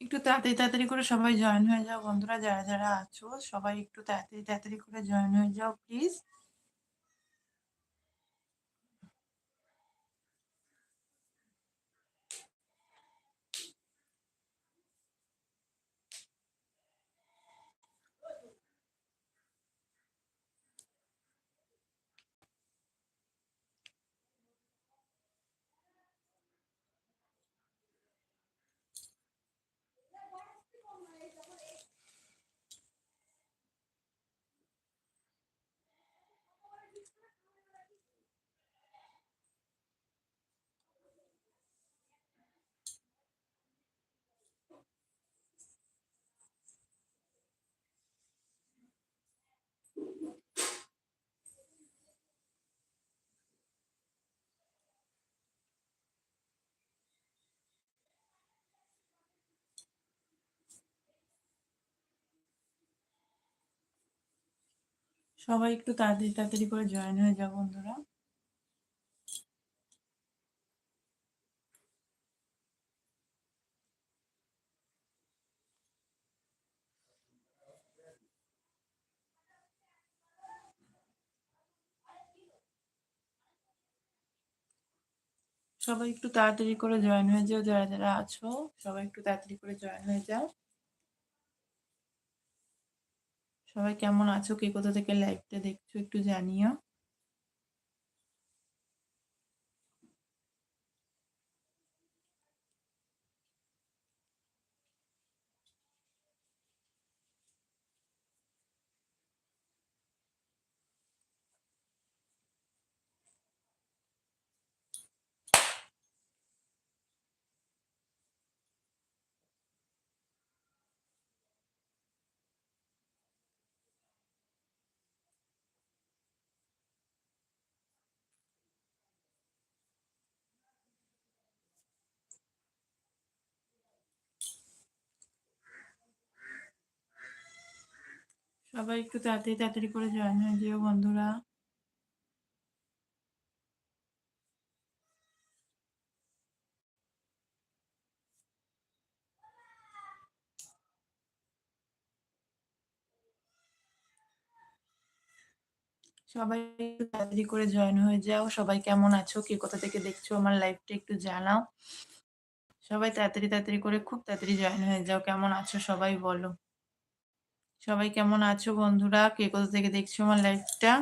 একটু তাড়াতাড়ি, তাড়াতাড়ি করে সবাই জয়েন হয়ে যাও বন্ধুরা যারা, যারা আছো সবাই একটু তাড়াতাড়ি, তাড়াতাড়ি করে জয়েন হয়ে যাও প্লিজ। সবাই একটু তাড়াতাড়ি, তাড়াতাড়ি করে জয়েন হয়ে যাও বন্ধুরা। সবাই একটু তাড়াতাড়ি করে জয়েন হয়ে যাও যারা, যারা আছো সবাই একটু তাড়াতাড়ি করে জয়েন হয়ে যাও। সবাই কেমন আছো? কে কোথা থেকে লাইভটা দেখছ একটু জানিও। সবাই একটু তাড়াতাড়ি, তাড়াতাড়ি করে জয়েন হয়ে যেও বন্ধুরা। সবাই তাড়াতাড়ি করে জয়েন হয়ে যাও। সবাই কেমন আছো? কে কোথা থেকে দেখছ আমার লাইফটা একটু জানাও। সবাই তাড়াতাড়ি, তাড়াতাড়ি করে খুব তাড়াতাড়ি জয়েন হয়ে যাও। কেমন আছো সবাই বলো। সবাই কেমন আছো বন্ধুরা? কে কোথা থেকে দেখছ আমার লাইফটা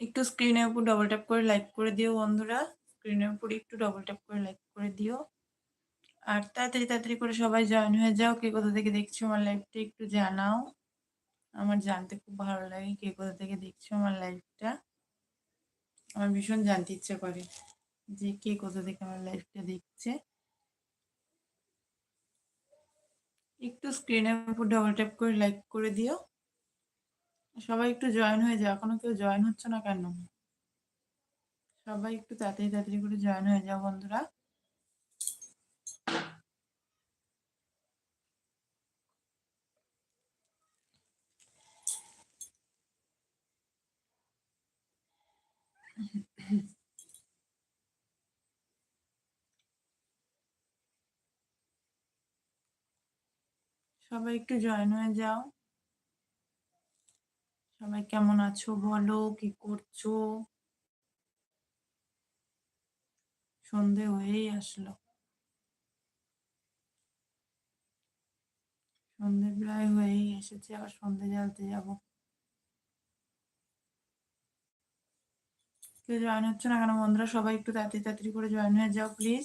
একটু স্ক্রিনের উপর ডবল ট্যাপ করে লাইক করে দিও বন্ধুরা। স্ক্রিনের উপর একটু ডবল ট্যাপ করে লাইক করে দিও। আর তাড়াতাড়ি, তাড়াতাড়ি করে সবাই জয়েন হয়ে যাও। কে কোথা থেকে দেখছ আমার লাইফটা একটু জানাও। আমার জানতে খুব ভালো লাগে কে কোথা থেকে দেখছ আমার লাইভটা। আমার ভীষণ জানতে ইচ্ছে করে যে কে কোথা থেকে আমার লাইফটা দেখছে। একটু স্ক্রিনের উপর ডবল ট্যাপ করে লাইক করে দিও। সবাই একটু জয়েন হয়ে যাও। এখনও কেউ জয়েন হচ্ছে না কেন? সবাই একটু তাড়াতাড়ি, তাড়াতাড়ি করে জয়েন হয়ে যাও বন্ধুরা। সবাই একটু জয়েন হয়ে যাও। সবাই কেমন আছো বলো? কি করছ? সন্ধে হয়েই আসলো। সন্ধে প্রায় হয়েই এসেছে, আবার সন্ধে জ্বালতে যাব। কেউ জয়েন হচ্ছে না কেন বন্ধুরা? সবাই একটু তাড়াতাড়ি, তাড়াতাড়ি করে জয়েন হয়ে যাও প্লিজ।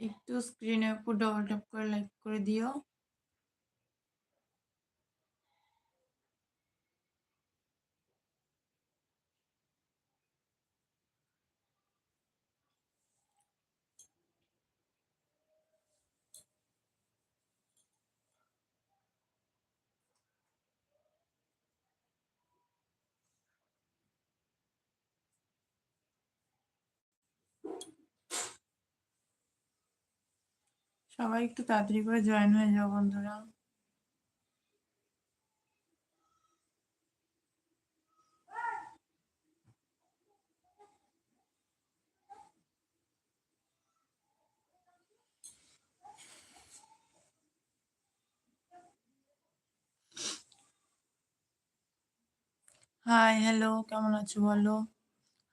একটু স্ক্রিনের উপর ডবল ট্যাপ করে লাইক করে দিও। সবাই একটু তাড়াতাড়ি করে জয়েন হয়ে যাও বন্ধুরা। হাই হ্যালো কেমন আছো বলো?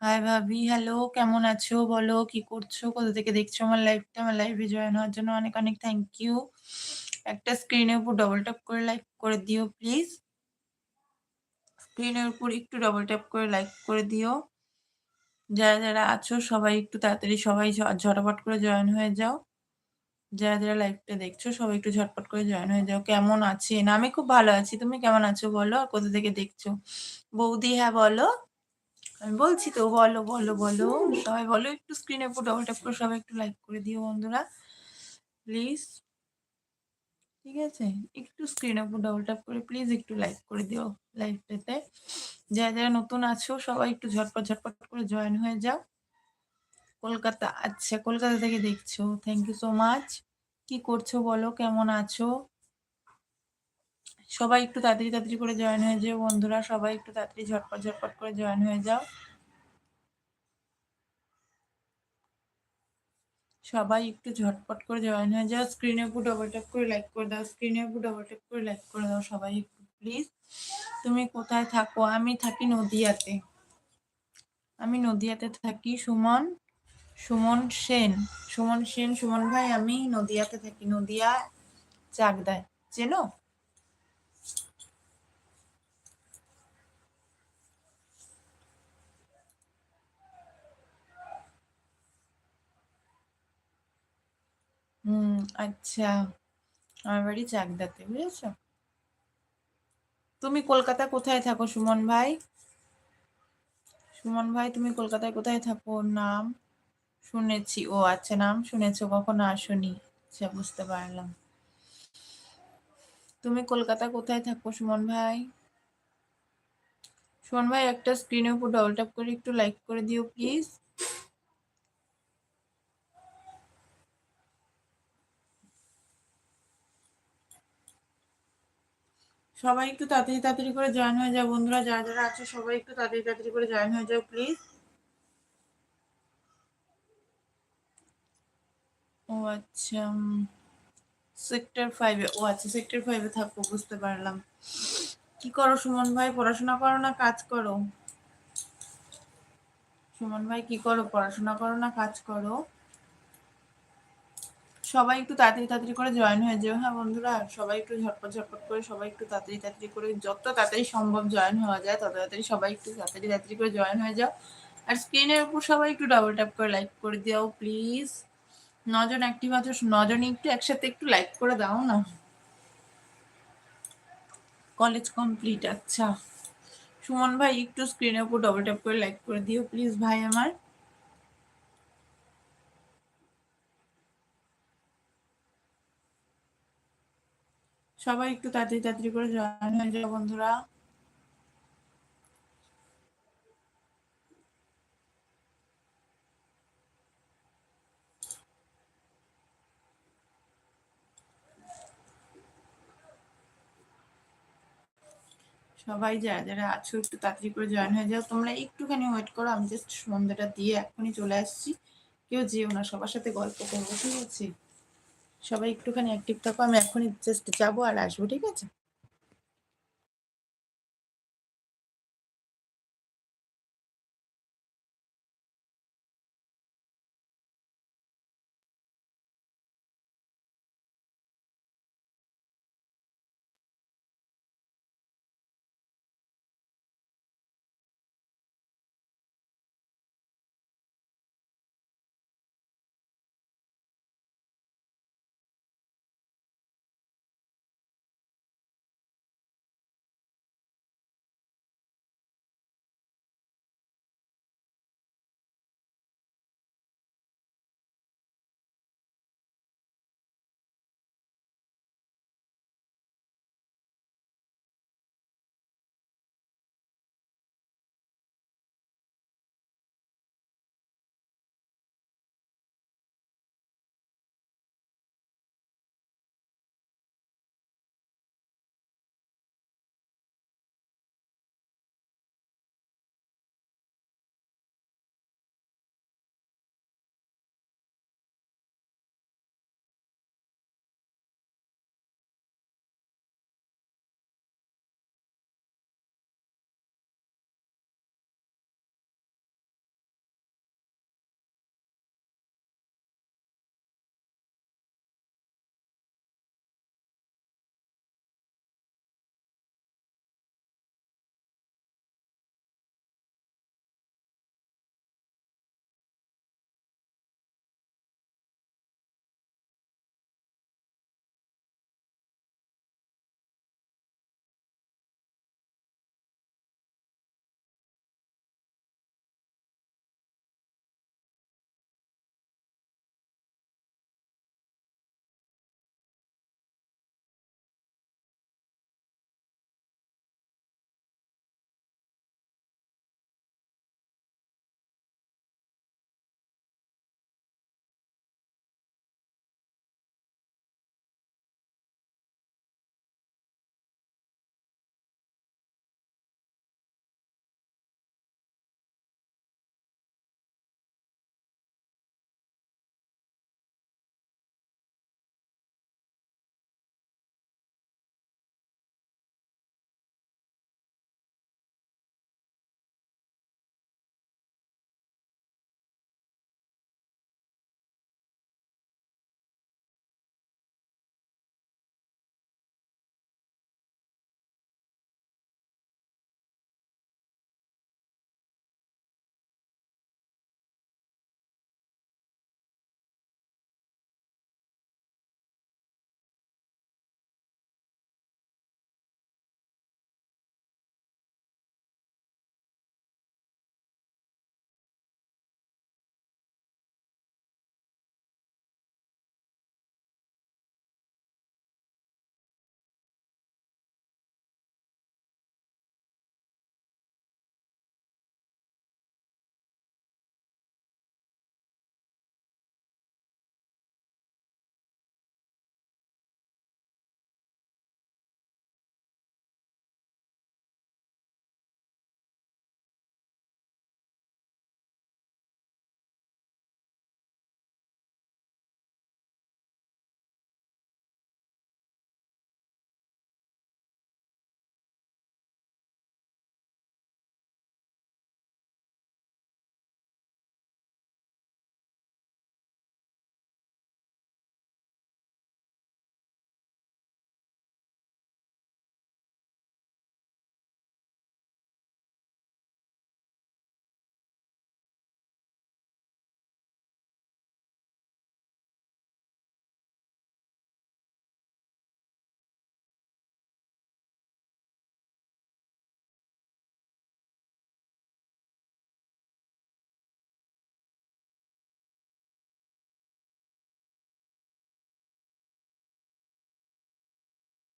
হাই ভাবি। হ্যালো কেমন আছো? বলো, কি করছ? কোথা থেকে দেখছ আমার লাইভটা আমার লাইভে জয়েন হওয়ার জন্য অনেক অনেক থ্যাংক ইউ একটা স্ক্রিনের উপর ডবল ট্যাপ করে লাইক করে দিও প্লিজ স্ক্রিনের উপর একটু ডবল ট্যাপ করে লাইক করে দিও। যারা যারা আছো, সবাই একটু তাড়াতাড়ি সবাই ঝটাপট করে জয়েন হয়ে যাও। যারা যারা লাইভটা দেখছ, সবাই একটু ঝটপট করে জয়েন হয়ে যাও। কেমন আছেন? আমি খুব ভালো আছি। তুমি কেমন আছো বলো? আর কোথা থেকে দেখছ? বৌদি হ্যাঁ বলো। আমি বলছি তো, বলো বলো বলো। সবাই বলো, একটু স্ক্রিনের উপর ডবল ট্যাপ করে সবাই একটু লাইক করে দিও বন্ধুরা। প্লিজ ঠিক আছে? একটু স্ক্রিনের উপর ডবল ট্যাপ করে প্লিজ একটু লাইক করে দিও লাইভটাতে যারা যারা নতুন আছো, সবাই একটু ঝটপট ঝটপট করে জয়েন হয়ে যাও। কলকাতা আচ্ছা কলকাতা থেকে দেখছ। থ্যাংক ইউ সো মাচ কি করছ বলো? কেমন আছো? সবাই একটু তাড়াতাড়ি তাড়াতাড়ি করে জয়েন হয়ে যাও, বন্ধুরা সবাই একটু তাড়াতাড়ি ঝটপট ঝটপট করে জয়েন হয়ে যাও। সবাই একটু ঝটপট করে জয়েন হয়ে যাও স্ক্রিনের উপর ডবল ট্যাপ করে লাইক করে দাও স্ক্রিনের উপর ডবল ট্যাপ করে লাইক করে দাও সবাই একটু প্লিজ তুমি কোথায় থাকো? আমি থাকি নদিয়াতে। আমি নদিয়াতে থাকি, সুমন সুমন সেন সুমন সেন, সুমন ভাই, আমি নদিয়াতে থাকি, নদিয়া চাকদায়। চেনো? হুম আচ্ছা। আমার বাড়ি চাকদাতে, বুঝেছ? তুমি কলকাতা কোথায় থাকো, সুমন ভাই? সুমন ভাই, তুমি কলকাতায় কোথায় থাকো? নাম শুনেছি। ও আচ্ছা নাম শুনেছো, কখনো আসনি? আচ্ছা বুঝতে পারলাম। তুমি কলকাতা কোথায় থাকো, সুমন ভাই? সুমন ভাই, একটা স্ক্রিনের উপর ডবল ট্যাপ করে একটু লাইক করে দিও প্লিজ সবাই একটু তাড়াতাড়ি তাড়াতাড়ি করে জয়েন হয়ে যাও, বন্ধুরা যারা যারা আছে সবাই একটু তাড়াতাড়ি তাড়াতাড়ি করে জয়েন হয়ে যাও প্লিজ ও আচ্ছা সেক্টর ফাইভে ও আচ্ছা সেক্টর ফাইভে থাকো, বুঝতে পারলাম। কি করো সুমন ভাই? পড়াশোনা করো না কাজ করো? সুমন ভাই, কি করো? পড়াশোনা করো না কাজ করো? সবাই একটু তাড়াতাড়ি তাড়াতাড়ি করে জয়েন হয়ে যাও। হ্যাঁ বন্ধুরা, সবাই একটু ঝটপট ঝটপট করে সবাই একটু তাড়াতাড়ি তাড়াতাড়ি করে যত তাড়াতাড়ি সম্ভব জয়েন হওয়া যায়, তত তাড়াতাড়ি সবাই একটু তাড়াতাড়ি তাড়াতাড়ি করে জয়েন হয়ে যাও। আর স্ক্রিনের উপর সবাই একটু ডাবল ট্যাপ করে লাইক করে দাও প্লিজ নজন অ্যাক্টিভ আছো নজনই একটু একসাথে একটু লাইক করে দাও না। কলেজ কমপ্লিট আচ্ছা। সুমন ভাই, একটু স্ক্রিনের উপর ডবল ট্যাপ করে লাইক করে দিও প্লিজ ভাই আমার। সবাই একটু তাড়াতাড়ি তাড়াতাড়ি করে জয়েন হয়ে যাও, বন্ধুরা। সবাই যারা যারা আছো, একটু তাড়াতাড়ি করে জয়েন হয়ে যাও। তোমরা একটুখানি ওয়েট করো, আমি জাস্ট সন্ধ্যাটা দিয়ে এখনই চলে আসছি। কেউ যেও না, সবার সাথে গল্প করব, ঠিক আছে? সবাই একটুখানি অ্যাক্টিভ থাকো আমি এখনই জাস্ট যাব আর আসব ঠিক আছে?